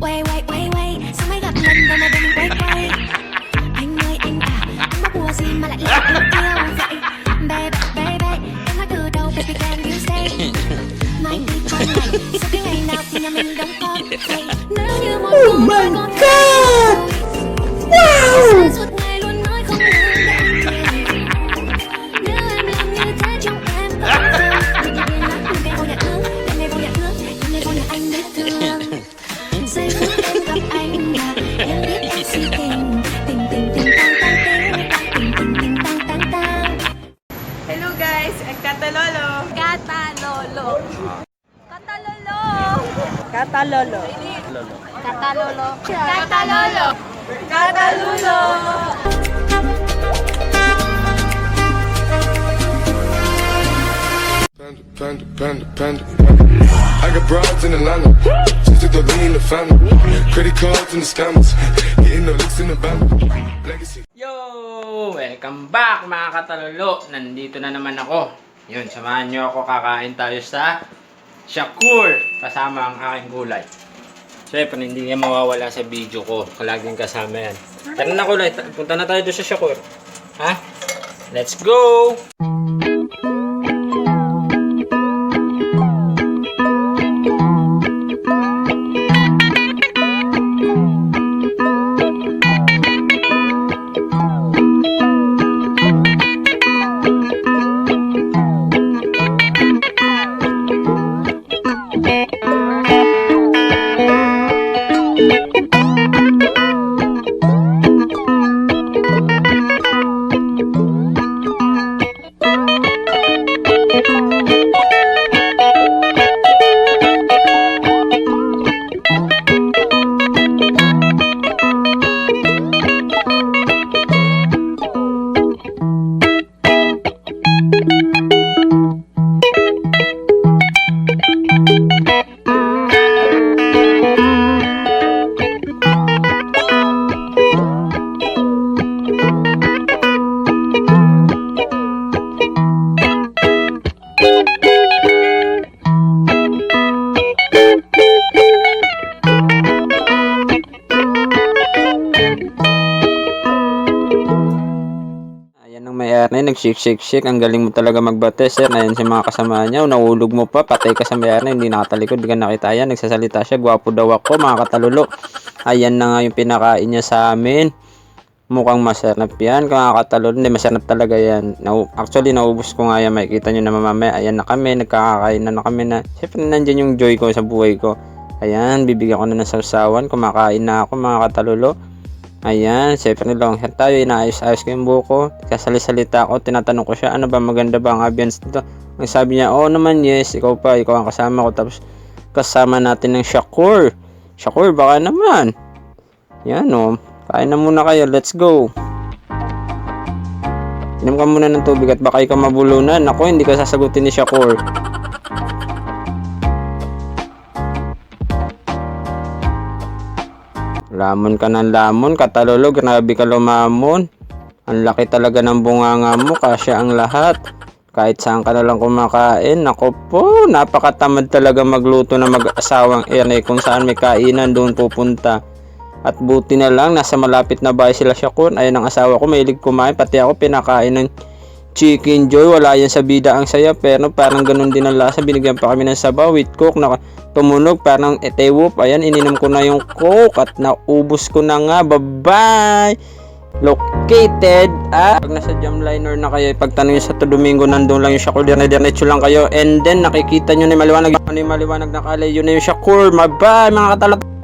Quay quay quay quay. Sao mấy gặp lần đâu mà đừng quay quay? Anh ơi anh à Anh bắt bùa gì mà lại làm em yêu vậy Baby baby Em nói từ đầu baby can you say Nói đi con này Sao cái ngày nào thì nhà mình đóng con. Vậy Nếu như một oh Hello guys, ang Katalolo. Katalolo. Katalolo. Katalolo. Katalolo. Katalolo. Panda, panda, panda, panda. I got broads in Atlanta. Just the lean in the family. Credit cards and the scammers. Getting the licks in the band. Legacy. Yo! Welcome back mga katalolo! Nandito na naman ako. Yun, samahan nyo ako kakain tayo sa Shakur kasama ang aking gulay. Siyempre, hindi yan mawawala sa video ko. Kalaging kasama yan. Tara na kulay, ta- punta na tayo doon sa Shakur. Ha? Let's go! Ayan ang may-ari, nag-shake-shake-shake. Ang galing mo talaga magbate, sir. Ayan si mga kasama niya. Nahulog mo pa, patay ka sa may-ari. Hindi nakatalikod, hindi ka nakita yan. Nagsasalita siya, gwapo daw ako, mga katalulo. Ayan na nga yung pinakain niya sa amin. Mukhang masarap yan, mga katalulo. Hindi, masarap talaga yan. Nau- Actually, naubos ko nga yan. Makikita nyo na mamamaya. Ayan na kami, nagkakakain na, na kami na. Siyempre, nandyan yung joy ko sa buhay ko. Ayan, bibigyan ko na ng sausawan. Kumakain na ako, mga katalulo. Ayan, syempre long hair tayo, inaayos-ayos ko yung buko. Kasali-salita ako, tinatanong ko siya, ano ba, maganda ba ang ambience dito? Ang sabi niya, oo naman, yes, ikaw pa, ikaw ang kasama ko. Tapos, kasama natin ng Shakur. Shakur, baka naman. Yan, oh. Kain na muna kayo, let's go. Inom ka muna ng tubig at baka ikaw mabulunan. Ako, hindi ka sasagutin ni Shakur. Lamon ka ng lamon, katalolo, grabe ka lumamon. Ang laki talaga ng bunganga mo, kasya ang lahat. Kahit saan ka na lang kumakain, nako po, napakatamad talaga magluto na mag-asawang ere kung saan may kainan doon pupunta. At buti na lang, nasa malapit na bahay sila Shakun. Ayun ang asawa ko, mahilig kumain. Pati ako pinakain ng chicken joy. Wala yan sa bida ang saya. Pero parang ganun din ang lasa. Binigyan pa kami ng sabaw with coke. Na tumunog parang etewop. Ayan, ininom ko na yung coke. At naubos ko na nga. Bye-bye! Located at pag nasa jam liner na kayo, pagtanong nyo sa to Domingo, nandun lang yung Shakur, dire-diretso lang kayo. And then, nakikita nyo na maliwanag, ano yung maliwanag na kalay, yun na yung Shakur. Bye-bye, mga katalat!